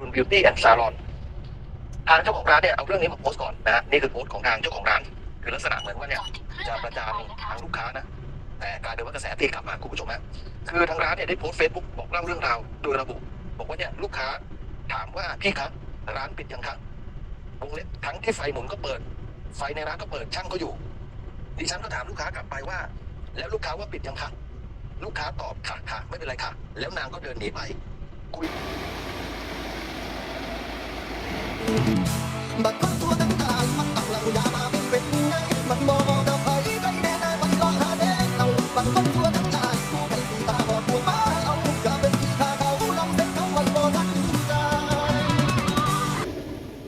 คุณบิวตี้แอนด์ซาลอนทางเจ้าของร้านเนี่ยเอาเรื่องนี้มาโพสต์ก่อนนะนี่คือโพสต์ของทางเจ้าของร้าน คือลักษณะเหมือนว่าเนี่ยจะประจานทางลูกค้านะ แต่กลายเป็นว่ากระแสตีกลับมาคุณผู้ชมฮะคือทางร้านเนี่ยได้โพสต์เฟซบุ๊กบอกเล่าเรื่องราวโดยระบุ บอกว่าเนี่ยลูกค้าถามว่าพี่ครับร้านปิดยังครับวงเล็บทั้งที่ไฟหมุนก็เปิด ไฟในร้านก็เปิดช่างก็อยู่ดิฉันก็ถามลูกค้ากลับไปว่า แล้วลูกค้าว่าปิดยังครับลูกค้าตอบค่ะค่ะไม่เป็นไรค่ะ แล้วนางก็เดินหนีไปบัดคน ตัวตั้งตายมันตักเหล่ายามาเป็นเป็นไงมันบอกกับใครับัดคนตัวตั้งตายกูเป็นสีตาบอดปวดมาเอาอย่าเป็นสีตาเองเส้นเขาไว้บ่ทันใจ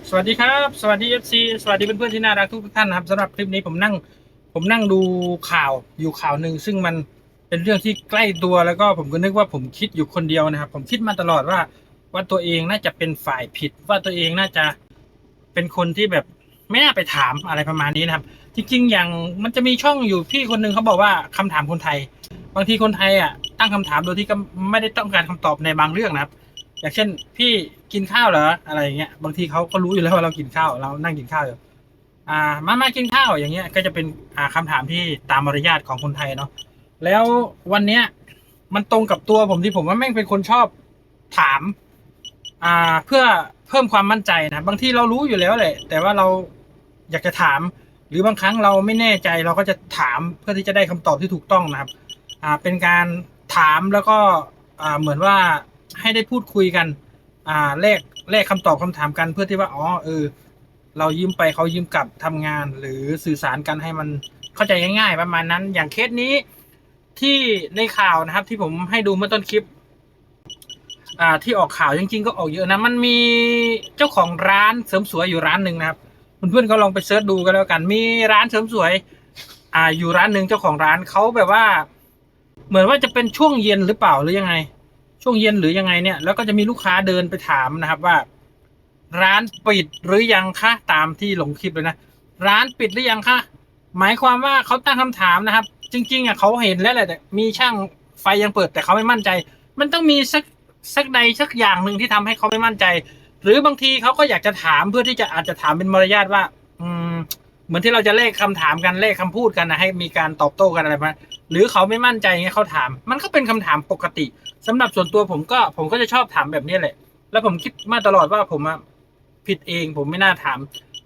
สวัสดีครับ สวัสดี FC สวัสดีเพื่อนๆที่น่ารักทุกท่านนะครับสำหรับคลิปนี้ผมนั่ง ผมนั่งดูข่าวอยู่ข่าวหนึ่งซึ่งมันเป็นเรื่องที่ใกล้ตัวแล้วก็ผมก็นึกว่าผมคิดอยู่คนเดียวนะครับ ผมคิดมาตลอดว่าว่าตัวเองน่าจะเป็นฝ่ายผิด ว่าตัวเองน่าจะ เป็นคนที่แบบไม่น่าไปถามอะไรประมาณนี้นะครับ จริง ๆ อย่างมันจะมีช่องอยู่พี่คนหนึ่งเขาบอกว่าคำถามคนไทย บางทีคนไทยอะตั้งคำถามโดยที่ก็ไม่ได้ต้องการคำตอบในบางเรื่องนะครับ อย่างเช่น พี่กินข้าวเหรออะไรอย่างเงี้ยบางทีเขาก็รู้อยู่แล้วว่าเรากินข้าวเรานั่งกินข้าวอยู่อ่ามามากินข้าวอย่างเงี้ย ก็จะเป็นอ่าคำถามที่ตามมารยาทของคนไทยเนาะแล้ววันเนี้ยมันตรงกับตัวผมที่ผมว่าแม่งเป็นคนชอบถาม อ่าเพื่อ เพิ่มความมั่นใจนะบางที่เรารู้อยู่แล้วแหละ แต่ว่าเราอยากจะถาม หรือบางครั้งเราไม่แน่ใจเราก็จะถามเพื่อที่จะได้คำตอบที่ถูกต้องนะครับ อ่าเป็นการถามแล้วก็อ่าเหมือนว่าให้ได้พูดคุยกัน อ่าแลกแลกคำตอบคำถามกันเพื่อที่ว่าอ๋อเออ เรายืมไปเขายืมกลับทำงาน หรือสื่อสารกันให้มันเข้าใจง่าย ๆ ประมาณนั้น อย่างเคสนี้ที่ในข่าวนะครับที่ผมให้ดูเมื่อต้นคลิป อ่าที่ออกข่าวจริง ๆ ก็ออกเยอะนะ มันมีเจ้าของร้านเสริมสวยอยู่ร้านหนึ่งนะครับเพื่อนๆก็ลองไปเสิร์ชดูกันแล้วกัน มีร้านเสริมสวย อ่า อยู่ร้านหนึ่งเจ้าของร้านเขาแบบว่า เหมือนว่าจะเป็นช่วงเย็นหรือเปล่าหรือยังไง ช่วงเย็นหรือยังไงเนี่ย แล้วก็จะมีลูกค้าเดินไปถามนะครับว่า ร้านปิดหรือยังคะตามที่ลงคลิปเลยนะร้านปิดหรือยังคะหมายความว่าเขาตั้งคำถามนะครับ จริง ๆอะเขาเห็นแล้วแหละแต่มีช่างไฟยังเปิดแต่เขาไม่มั่นใจ มันต้องมีสัก สักใดสักอย่างหนึ่งที่ทำให้เขาไม่มั่นใจ หรือบางทีเขาก็อยากจะถามเพื่อที่จะอาจจะถามเป็นมารยาทว่า อืม เหมือนที่เราจะเลขคำถามกันเลขคำพูดกันนะให้มีการตอบโต้กันอะไรมาหรือเขาไม่มั่นใจเงี้ยเขาถาม มันก็เป็นคำถามปกติสำหรับส่วนตัวผมก็ผมก็จะชอบถามแบบนี้แหละ แล้วผมคิดมาตลอดว่าผมอะผิดเองผมไม่น่าถาม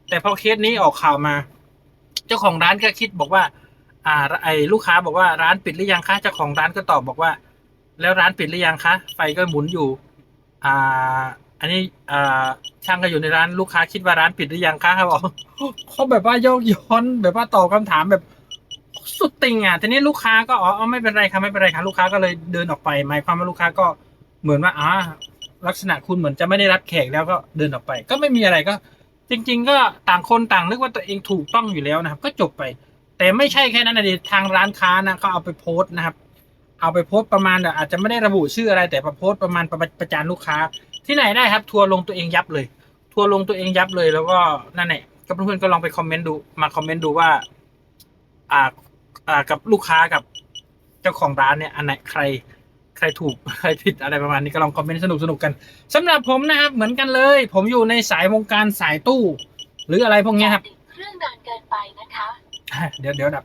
แต่พอเคสนี้ออกข่าวมา เจ้าของร้านก็คิดบอกว่า อ่าไอ้ลูกค้าบอกว่าร้านปิดหรือยังคะเจ้าของร้านก็ตอบบอกว่า แล้วร้านปิดหรือยังคะ ไฟก็หมุนอยู่ อ่า อันนี้อ่าช่างก็อยู่ในร้านลูกค้าคิดว่าร้านปิดหรือยังคะเขาบอกเขาแบบว่าโยกย้อนแบบว่าตอบคำถามแบบสุดติงอะทีนี้ลูกค้าก็อ๋อไม่เป็นไรครับไม่เป็นไรครับลูกค้าก็เลยเดินออกไปหมายความว่าลูกค้าก็เหมือนว่าอ่าลักษณะคุณเหมือนจะไม่ได้รับแขกแล้วก็เดินออกไป ก็ไม่มีอะไรก็ จริง ๆ ก็ต่างคนต่างนึกว่าตัวเองถูกต้องอยู่แล้วนะครับ ก็จบไป แต่ไม่ใช่แค่นั้นนะดิทางร้านค้านะเขาเอาไปโพสต์นะครับ เอาไปโพสต์ประมาณแบบอาจจะไม่ได้ระบุชื่ออะไรแต่ประโพสต์ประมาณประประจานลูกค้า ที่ไหนได้ครับ ทัวร์ลงตัวเองยับเลย ทัวร์ลงตัวเองยับเลย แล้วก็นั่นแหละก็เพื่อนๆก็ลองไปคอมเมนต์ดูมาคอมเมนต์ดูว่า อ่าอ่ากับลูกค้ากับเจ้าของร้านเนี่ยอันไหนใครใครถูกใครผิดอะไรประมาณนี้ก็ลองคอมเมนต์สนุกสนุกๆกันสำหรับผมนะครับเหมือนกันเลย ผมอยู่ในสายวงการสายตู้ หรืออะไรพวกเนี้ยครับติดเครื่องนานเกินไปนะคะ เดี๋ยวเดี๋ยวดับ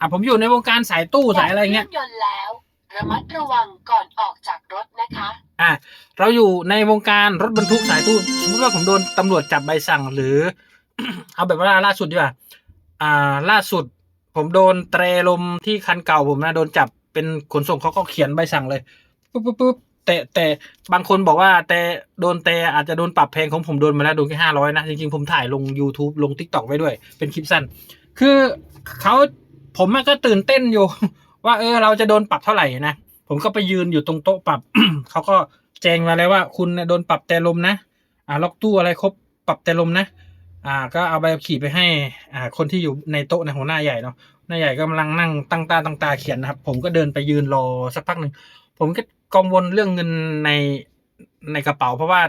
อะผมอยู่ในวงการสายตู้สายอะไรเงี้ยครื่องยนต์แล้ว ระมัดระวังก่อนออกจากรถนะคะอะเราอยู่ในวงการรถบรรทุกสายตู้สมมติว่าผมโดนตำรวจจับใบสั่งหรือ เอาแบบว่าล่าสุดดีกว่าอ่า ล่าสุด ผมโดนแตรลมที่คันเก่าผมนะโดนจับเป็นขนส่งเขาก็เขียนใบสั่งเลยปุ๊บปุ๊บปุ๊บแต่แต่บางคนบอกว่าแต่โดนแต่อาจจะโดนปรับแพงของผมโดนมาแล้วโดนแค่ห้าร้อยนะ จริงๆ ผมถ่ายลง YouTube ลง t ิ k t o k ไว้ด้วย เป็นคลิปสั้น คือเขาผมก็ตื่นเต้นอยู่ ว่าเออเราจะโดนปรับเท่าไหร่นะผมก็ไปยืนอยู่ตรงโต๊ะปรับเขาก็แจ้งมาแล้วว่าคุณโดนปรับแต่ลมนะ อ่าล็อกตู้อะไรครบปรับแต่ลมนะ อ่า ก็เอาใบขับขี่ไปให้ อ่า คนที่อยู่ในโต๊ะในหัวหน้าใหญ่เนาะหน้าใหญ่กำลังนั่งตั้งตาตั้งตาเขียนนะครับ ผมก็เดินไปยืนรอสักพักหนึ่งผมก็กังวลเรื่องเงินในในกระเป๋า เพราะว่า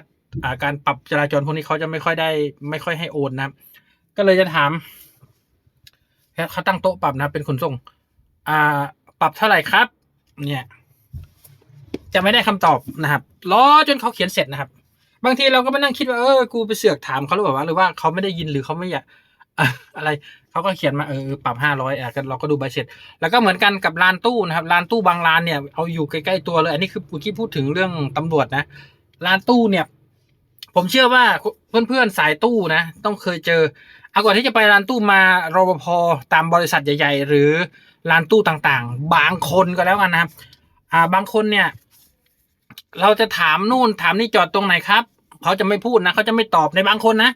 อ่าการปรับจราจรพวกนี้เขาจะไม่ค่อยได้ ไม่ค่อยให้โอนนะครับก็เลยจะถามเขาตั้งโต๊ะปรับนะเป็นขนส่ง อ่า ปรับเท่าไหร่ครับ เนี่ย จะไม่ได้คำตอบนะครับรอจนเขาเขียนเสร็จนะครับ บางทีเราก็มานั่งคิดว่าเออกูไปเสือกถามเขาหรือเปล่าหรือว่าเขาไม่ได้ยินหรือเขาไม่อยากอะไรเขาก็เขียนมาเออปรับห้าร้อยอะก็เราก็ดูใบเสร็จ แล้วก็เหมือนกันกับร้านตู้นะครับร้านตู้บางร้านเนี่ยเอาอยู่ใกล้ๆตัวเลย อันนี้คือเมื่อกี้พูดถึงเรื่องตำรวจนะร้านตู้เนี่ย ผมเชื่อว่าเพื่อนๆสายตู้นะ ต้องเคยเจอ เอาก่อนที่จะไปร้านตู้มารปภตามบริษัทใหญ่ ๆ หรือร้านตู้ต่างๆ บางคนก็แล้วกันนะครับ อ่า บางคนเนี่ย เราจะถามนู่นถามนี่จอดตรงไหนครับเขาจะไม่พูดนะเขาจะไม่ตอบในบางคนนะ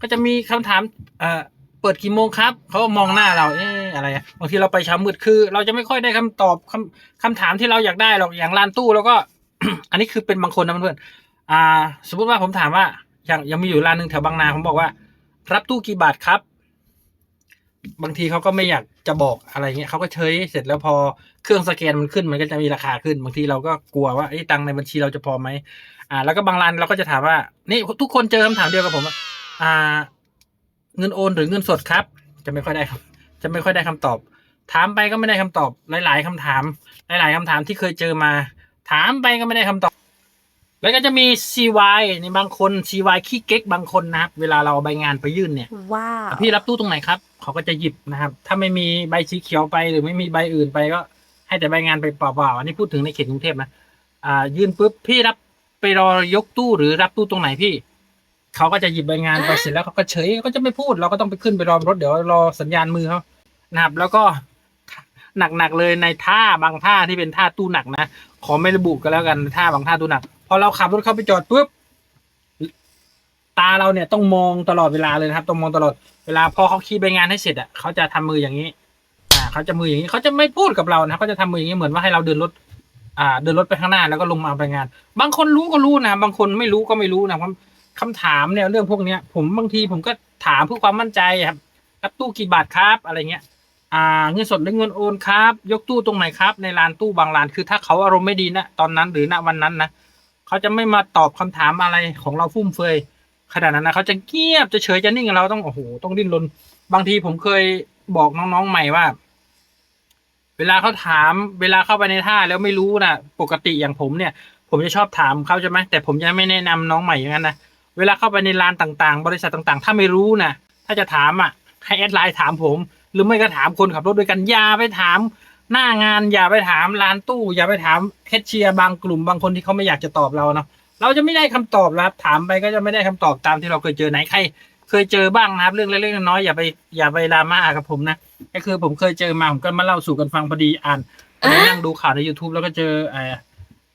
ก็จะมีคำถาม เอ่อเปิดกี่โมงครับเขามองหน้าเราเอ๊ะอะไรบางทีเราไปเช้ามืดคือ เราจะไม่ค่อยได้คำตอบคำคำถามที่เราอยากได้หรอกอย่างร้านตู้แล้วก็ อันนี้คือเป็นบางคนนะเพื่อนๆอ่า สมมติว่าผมถามว่าอย่างยังมีอยู่ร้านหนึ่งแถวบางนาผมบอกว่า รับตู้กี่บาทครับ บางทีเขาก็ไม่อยากจะบอกอะไรเงี้ยเขาก็เฉยเสร็จแล้วพอเครื่องสแกนมันขึ้นมันก็จะมีราคาขึ้น บางทีเราก็กลัวว่าไอ้ตังในบัญชีเราจะพอไหมอ่า แล้วก็บางร้านเราก็จะถามว่า นี่ทุกคนเจอคำถามเดียวกับผมว่าอ่า เงินโอนหรือเงินสดครับ จะไม่ค่อยได้ครับ จะไม่ค่อยได้คำตอบ ถามไปก็ไม่ได้คำตอบ หลาย ๆคำถาม หลาย ๆคำถามที่เคยเจอมา ถามไปก็ไม่ได้คำตอบ แล้วก็จะมี CY ในบางคน CY ขี้เก๊กบางคนนะครับ เวลาเราเอาใบงานไปยื่นเนี่ยว้าวพี่รับตู้ตรงไหนครับ เขาก็จะหยิบนะครับ ถ้าไม่มีใบสีเขียวไปหรือไม่มีใบอื่นไปก็ ให้แต่ใบงานไปเปล่าๆอันนี้พูดถึงในเขตกรุงเทพนะอ่า ยื่นปุ๊บพี่รับไปรอยกตู้หรือรับตู้ตรงไหนพี่ เขาก็จะหยิบใบงานไปเสร็จแล้วเขาก็เฉยก็จะไม่พูดเราก็ต้องไปขึ้นไปรอรถเดี๋ยวรอสัญญาณมือเขานะครับ แล้วก็หนักๆเลยในท่าบางท่าที่เป็นท่าตู้หนักนะขอไม่ระบุก็แล้วกันท่าบางท่าตู้หนัก พอเราขับรถเข้าไปจอดปุ๊บตาเราเนี่ยต้องมองตลอดเวลาเลยนะครับ ต้องมองตลอดเวลาพอเขาคีย์ใบงานให้เสร็จอะเขาจะทำมืออย่างนี้ อ่าเขาจะมืออย่างนี้เขาจะไม่พูดกับเรานะเขาจะทำมืออย่างนี้เหมือนว่าให้เราเดินรถอ่า เดินรถไปข้างหน้าแล้วก็ลงมาเอาใบงาน บางคนรู้ก็รู้นะบางคนไม่รู้ก็ไม่รู้นะคำคำถามเนี่ยเรื่องพวกเนี้ย ผมบางทีผมก็ถามเพื่อความมั่นใจครับรับตู้กี่บาทครับอะไรเงี้ย อ่า เงินสดหรือเงินโอนครับ ยกตู้ตรงไหนครับ ในร้านตู้บางร้านคือถ้าเขาอารมณ์ไม่ดีนะตอนนั้นหรือณวันนั้นนะ เขาจะไม่มาตอบคำถามอะไรของเราฟุ่มเฟือยขนาดนั้นนะเขาจะเงียบจะเฉยจะนิ่งกับเราต้องโอ้โหต้องดิ้นรนบางทีผมเคยบอกน้องๆใหม่ว่า เวลาเขาถาม เวลาเข้าไปในท่าแล้วไม่รู้นะปกติอย่างผมเนี่ย ผมจะชอบถามเขาใช่ไหมแต่ผมจะไม่แนะนำน้องใหม่อย่างนั้นนะเวลาเข้าไปในร้านต่างๆ บริษัทต่างๆ ถ้าไม่รู้นะถ้าจะถามอะให้แอดไลน์ถามผม หรือไม่ก็ถามคนขับรถด้วยกันอย่าไปถาม หน้างานอย่าไปถามร้านตู้ อย่าไปถามแคชเชียร์บางกลุ่มบางคนที่เขาไม่อยากจะตอบเราเนาะเราจะไม่ได้คำตอบแล้วครับถามไปก็จะไม่ได้คำตอบตามที่เราเคยเจอไหนใคร เคยเจอบ้างนะครับเรื่องเล็กๆน้อยๆอย่าไปอย่าไปดราม่ากับผมนะก็คือผมเคยเจอมาผมก็มาเล่าสู่กันฟังพอดีอ่านนั่งดูข่าวใน YouTube แล้วก็เจอไอ้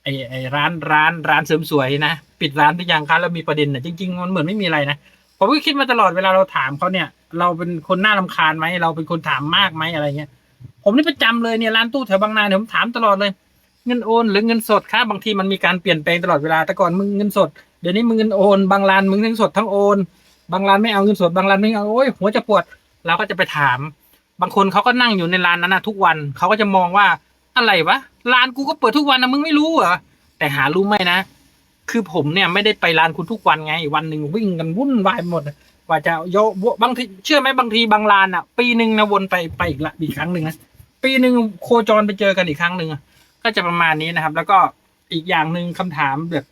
ไอ้ไอ้ร้านร้านร้านเสริมสวยนะปิดร้านหรือยังคะแล้วมีประเด็นน่ะจริงๆมันเหมือนไม่มีอะไรนะผมก็คิดมาตลอดเวลาเราถามเขาเนี่ย เราเป็นคนน่ารำคาญไหมเราเป็นคนถามมากไหมอะไรเงี้ย ผมนี่ประจำเลยเนี่ยร้านตู้แถวบางนาเนี่ยผมถามตลอดเลย เงินโอนหรือเงินสดครับบางทีมันมีการเปลี่ยนแปลงตลอดเวลาแต่ก่อนมึงเงินสดเดี๋ยวนี้มึงเงินโอนบางร้านมึงทั้งสดทั้งโอน บางร้านไม่เอาเงินสดบางร้านไม่เอาโอ้ยหัวจะปวดเราก็จะไปถาม บางคนเขาก็นั่งอยู่ในร้านนั้นนะทุกวันเขาก็จะมองว่าอะไรวะร้านกูก็เปิดทุกวันนะมึงไม่รู้เหรอแต่หารู้ไหมนะ คือผมเนี่ยไม่ได้ไปร้านคุณทุกวันไง วันหนึ่งวิ่งกันวุ่นวายหมด ว่าจะโยบางทีเชื่อไหมบางทีบางร้านอะ ปีหนึ่งนะวนไปไปอีกละอีกครั้งหนึ่งนะปีหนึ่งโคจรไปเจอกันอีกครั้งหนึ่งก็จะประมาณนี้นะครับ แล้วก็อีกอย่างหนึ่งคำถามแบบ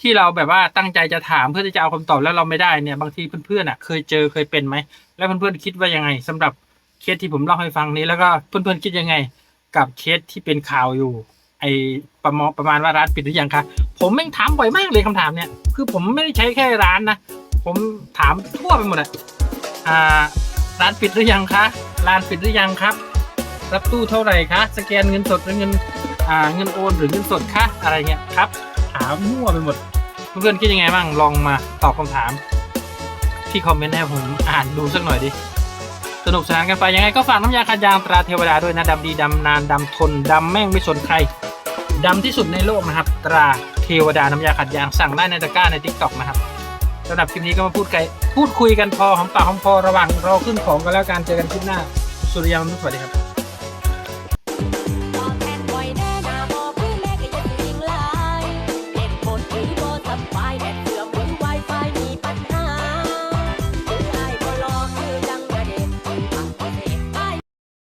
ที่เราแบบว่าตั้งใจจะถามเพื่อที่จะเอาคำตอบแล้วเราไม่ได้เนี่ย บางทีเพื่อนๆอะ เคยเจอเคยเป็นไหมแล้วเพื่อนๆคิดว่ายังไงสำหรับเคสที่ผมเล่าให้ฟังนี้ แล้วก็เพื่อนๆคิดยังไง กับเคสที่เป็นข่าวอยู่ ไอประมาณประมาณว่าร้านปิดหรือยังคะผมแม่งถามบ่อยมากเลยคำถามเนี่ยคือผมไม่ได้ใช้แค่ร้านนะ ผมถามทั่วไปหมดอะอ่า ร้านปิดหรือยังคะ ร้านปิดหรือยังครับ รับตู้เท่าไหร่คะ สแกนเงินสดหรือเงิน อ่า เงินโอนหรือเงินสดคะ อะไรเงี้ยครับ ถามมั่วไปหมด เพื่อนๆคิดยังไงบ้าง ลองมาตอบคำถาม ที่คอมเมนต์ให้ผมอ่านดูสักหน่อยดิ สนุกสนานกันไปยังไงก็ฝากน้ำยาขัดยางตราเทวดาด้วยนะดำดีดำนานดำทนดำแม่งไม่สนใครดำที่สุดในโลกนะครับ ตราเทวดาน้ำยาขัดยางสั่งได้ในตะกร้าในทิกตอกนะครับ สำหรับคลิปนี้ก็มาพูดไกลพูดคุยกันพอหอมปากหอมคอระหว่างรอขึ้นของกันแล้วการเจอกันคลิปหน้าสุริยันสวัสดีครับ